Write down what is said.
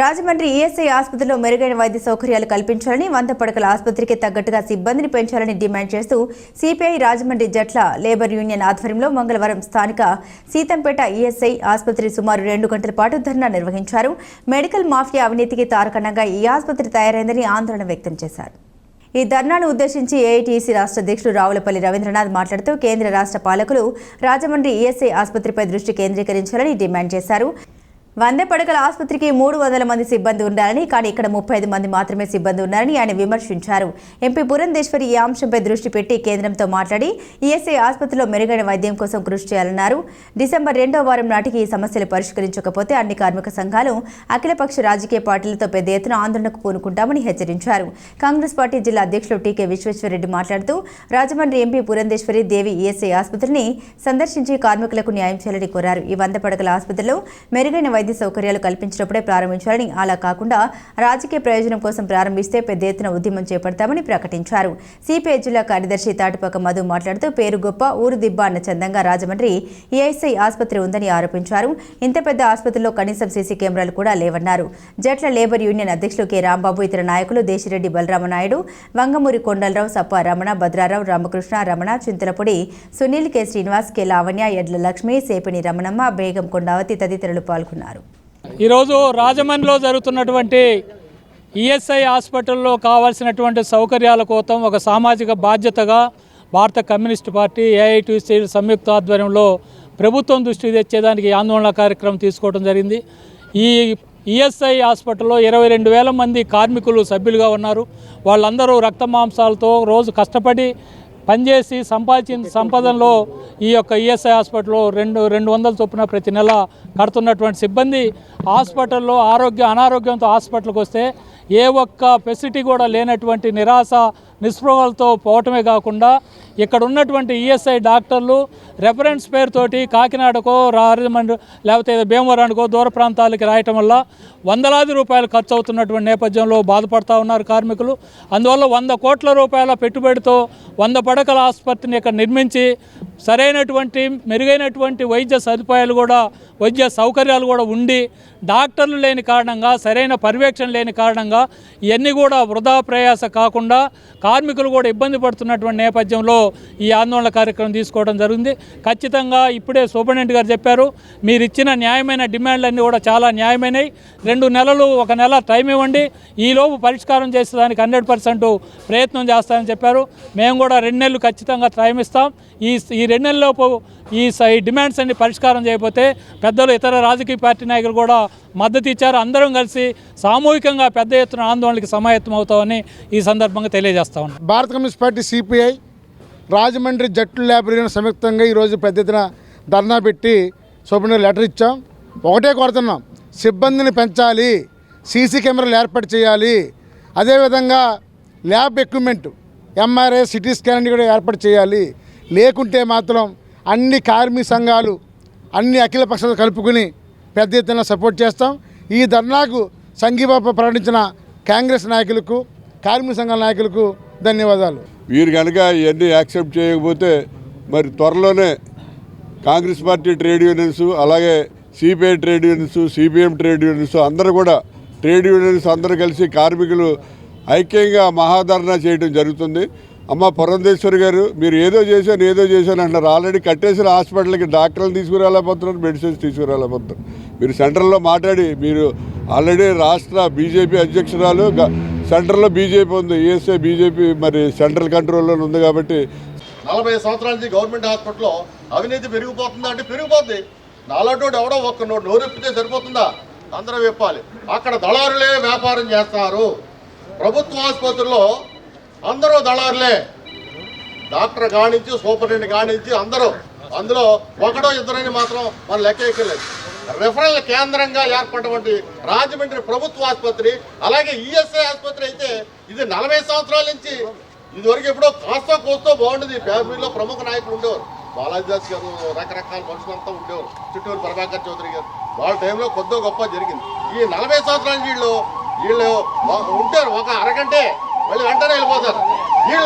Rajahmundry ESI ఆసుపత్రిలో మెరుగైన వైద్య సౌకర్యాలు కల్పించాలని వంద పడకల ఆసుపత్రికి తగ్గట్టుగా సిబ్బందిని పెంచాలని డిమాండ్ చేస్తూ సిపిఐ రాజమండ్రి జట్ల లేబర్ యూనియన్ ఆధ్వర్యంలో మంగళవారం స్థానిక సీతంపేట ఈఎస్ఐ ఆసుపత్రి సుమారు రెండు గంటల పాటు ధర్నా నిర్వహించారు. మెడికల్ మాఫియా అవినీతికి తారకణంగా ఈ ఆసుపత్రి తయారైందని ఆందోళన వ్యక్తం చేశారు. ఈ ధర్నాను ఉద్దేశించి ఏఐటీసీ రాష్ట్ర అధ్యక్షుడు రావులపల్లి రవీంద్రనాథ్ మాట్లాడుతూ కేంద్ర రాష్ట్ర పాలకులు రాజమండ్రి ఈఎస్ఐ ఆసుపత్రిపై దృష్టి కేంద్రీకరించాలని డిమాండ్ చేశారు. వంద పడకల ఆసుపత్రికి మూడు వందల మంది సిబ్బంది ఉండాలని కానీ ఇక్కడ ముప్పై ఐదు మంది మాత్రమే సిబ్బంది ఉన్నారని ఆయన విమర్శించారు. ఎంపీ పురంధేశ్వరి ఈ అంశంపై దృష్టి పెట్టి కేంద్రంతో మాట్లాడి ఈఎస్ఐ ఆసుపత్రిలో మెరుగైన వైద్యం కోసం కృషి చేయాలన్నారు. డిసెంబర్ రెండో వారం నాటికి ఈ సమస్యలు పరిష్కరించకపోతే అన్ని కార్మిక సంఘాలు అఖిలపక్ష రాజకీయ పార్టీలతో పెద్ద ఎత్తున ఆందోళనకు పూనుకుంటామని హెచ్చరించారు. కాంగ్రెస్ పార్టీ జిల్లా అధ్యక్షులు టీకే విశ్వేశ్వరరెడ్డి మాట్లాడుతూ రాజమండ్రి ఎంపీ పురంధేశ్వరి దేవి ఈఎస్ఐ ఆసుపత్రిని సందర్శించి కార్మికులకు న్యాయం చేయాలని కోరారు. ఈ వంద పడకల ఆసుపత్రిలో మెరుగైన వైద్య సౌకర్యాలు కల్పించినప్పుడే ప్రారంభించాలని అలా కాకుండా రాజకీయ ప్రయోజనం కోసం ప్రారంభిస్తే పెద్ద ఎత్తున ఉద్యమం చేపడతామని ప్రకటించారు. సిపిఐ జిల్లా కార్యదర్శి తాటిపాక మధు మాట్లాడుతూ పేరు గొప్ప ఊరు దిబ్బ అన్న చందంగా రాజమండ్రి ఏఎస్ఐ ఆసుపత్రి ఉందని ఆరోపించారు. ఇంత పెద్ద ఆసుపత్రిలో కనీసం సీసీ కెమెరాలు కూడా లేవన్నారు. జట్ల లేబర్ యూనియన్ అధ్యక్షులు కె. రాంబాబు ఇతర నాయకులు దేశిరెడ్డి బలరామనాయుడు వంగమూరి కొండలరావు సప్ప రమణ భద్రారావు రామకృష్ణ రమణ చింతలపొడి సునీల్ కె. శ్రీనివాస్ కె. లావణ్య ఎడ్ల లక్ష్మి సేపిని రమణమ్మ బేగం కొండావతి తదితరులు పాల్గొన్నారు. ఈరోజు రాజమండ్రిలో జరుగుతున్నటువంటి ఈఎస్ఐ హాస్పిటల్లో కావాల్సినటువంటి సౌకర్యాల కోసం ఒక సామాజిక బాధ్యతగా భారత కమ్యూనిస్ట్ పార్టీ ఏఐటీసీ సంయుక్త ఆధ్వర్యంలో ప్రభుత్వం దృష్టికి తెచ్చేదానికి ఆందోళన కార్యక్రమం తీసుకోవడం జరిగింది. ఈ ఈఎస్ఐ హాస్పిటల్లో ఇరవై రెండు వేల మంది కార్మికులు సభ్యులుగా ఉన్నారు. వాళ్ళందరూ రక్త మాంసాలతో రోజు కష్టపడి పనిచేసి సంపాదించిన సంపదనలో ఈ యొక్క ఈఎస్ఐ హాస్పిటల్లో రెండు రెండు వందల చొప్పున ప్రతి నెల కడుతున్నటువంటి సిబ్బంది హాస్పిటల్లో ఆరోగ్య అనారోగ్యంతో హాస్పిటల్కి వస్తే ఏ ఒక్క ఫెసిలిటీ కూడా లేనటువంటి నిరాశ నిస్పృహలతో పోవటమే కాకుండా ఇక్కడ ఉన్నటువంటి ఈఎస్ఐ డాక్టర్లు రెఫరెన్స్ పేరుతోటి కాకినాడకో రాజమండ్రి లేకపోతే భీమవరానికో దూర ప్రాంతాలకి రాయటం వల్ల వందలాది రూపాయలు ఖర్చు అవుతున్నటువంటి నేపథ్యంలో బాధపడతా ఉన్నారు కార్మికులు. అందువల్ల వంద కోట్ల రూపాయల పెట్టుబడితో వంద పడకల ఆసుపత్రిని ఇక్కడ నిర్మించి సరైనటువంటి మెరుగైనటువంటి వైద్య సదుపాయాలు కూడా వైద్య సౌకర్యాలు కూడా ఉండి డాక్టర్లు లేని కారణంగా సరైన పర్యవేక్షణ లేని కారణంగా ఇవన్నీ కూడా వృధా ప్రయాస కాకుండా కార్మికులు కూడా ఇబ్బంది పడుతున్నటువంటి నేపథ్యంలో ఈ ఆందోళన కార్యక్రమం తీసుకోవడం జరిగింది. ఖచ్చితంగా ఇప్పుడే సూపరింటెండెంట్ గారు చెప్పారు మీరు ఇచ్చిన న్యాయమైన డిమాండ్లన్నీ కూడా చాలా న్యాయమైనవి రెండు నెలలు ఒక నెల టైం ఇవ్వండి. ఈలోపు పరిష్కారం చేసేదానికి హండ్రెడ్ పర్సెంట్ ప్రయత్నం చేస్తామని చెప్పారు. మేము కూడా రెండు నెలలు ఖచ్చితంగా టైం ఇస్తాం. ఈ ఈ రెండు నెలలలోపు ఈ స- ఈ డిమాండ్స్ అన్ని పరిష్కారం చేయకపోతే పెద్దలు ఇతర రాజకీయ పార్టీ నాయకులు కూడా మద్దతు ఇచ్చారు. అందరం కలిసి సామూహికంగా పెద్ద ఎత్తున ఆందోళనకి సమాయత్తం అవుతామని ఈ సందర్భంగా తెలియజేస్తాం. ఉన్నాం. భారత కమ్యూనిస్ట్ పార్టీ సిపిఐ రాజమండ్రి జట్లు ల్యాబ్ యూనియన్ సంయుక్తంగా ఈరోజు పెద్ద ఎత్తున ధర్నా పెట్టి సూపరింటెండెంట్ లెటర్ ఇచ్చాం. ఒకటే కోరుతున్నాం సిబ్బందిని పెంచాలి సీసీ కెమెరాలు ఏర్పాటు చేయాలి. అదేవిధంగా lab equipment MRI CT scan కూడా ఏర్పాటు చేయాలి. లేకుంటే మాత్రం అన్ని కార్మిక సంఘాలు అన్ని అఖిల పక్షాలు కలుపుకుని పెద్ద ఎత్తున సపోర్ట్ చేస్తాం. ఈ ధర్నాకు సంఘీభావ ప్రకటించిన కాంగ్రెస్ నాయకులకు కార్మిక సంఘాల నాయకులకు ధన్యవాదాలు. వీరు కనుక ఇవన్నీ యాక్సెప్ట్ చేయకపోతే మరి త్వరలోనే కాంగ్రెస్ పార్టీ ట్రేడ్ యూనియన్స్ అలాగే CPI trade unions CPM trade unions అందరూ కూడా ట్రేడ్ యూనియన్స్ అందరూ కలిసి కార్మికులు ఐక్యంగా మహాధరణ చేయడం జరుగుతుంది. అమ్మ పురంధేశ్వరి గారు మీరు ఏదో చేశాను ఏదో చేశాను అంటున్నారు. ఆల్రెడీ కట్టేసిన హాస్పిటల్కి డాక్టర్లు తీసుకురాలేకపోతున్నారు మెడిసిన్స్ తీసుకురాలేకపోతున్నారు. మీరు సెంట్రల్లో మాట్లాడి మీరు ఆల్రెడీ రాష్ట్ర బీజేపీ అధ్యక్షురాలు సెంటర్లో సెంట్రల్లో బీజేపీ ఉంది ఈఎస్ఐ బీజేపీ మరి సెంట్రల్ కంట్రోల్లో ఉంది కాబట్టి. నలభై సంవత్సరాల నుంచి గవర్నమెంట్ హాస్పిటల్లో అవినీతి పెరిగిపోతుందా అంటే పెరిగిపోద్ది. నాలాంటి ఎవడో ఒక్క నోరు నోరెప్పితే సరిపోతుందా? అందరూ విప్పాలి అక్కడ దళారులే వ్యాపారం చేస్తారు. ప్రభుత్వ ఆసుపత్రుల్లో అందరూ దళారులే. డాక్టర్ కానించి సూపరింటెండెంట్ కానించి అందరూ. అందులో ఒకడో ఇద్దరని మాత్రం మన లెక్క ఎక్కలేదు రెఫరల్ కేంద్రంగా ఏర్పడినటువంటి రాజమండ్రి ప్రభుత్వ ఆసుపత్రి అలాగే ఈఎస్ఐ ఆసుపత్రి అయితే ఇది నలభై సంవత్సరాల నుంచి ఇదివరకు ఎప్పుడో కాస్తో కోస్తో బాగుండేది. ఫ్యామిలీలో ప్రముఖ నాయకులు ఉండేవారు. బాలాజీదాస్ గారు రకరకాల మనుషులంతా ఉండేవారు. చిట్టూరు ప్రభాకర్ చౌదరి గారు. వాళ్ళ టైంలో కొద్దో గొప్ప జరిగింది. ఈ నలభై సంవత్సరాల వీళ్ళు వీళ్ళు ఉంటారు ఒక అరగంటే మళ్ళీ వెంటనే వెళ్ళిపోతారు.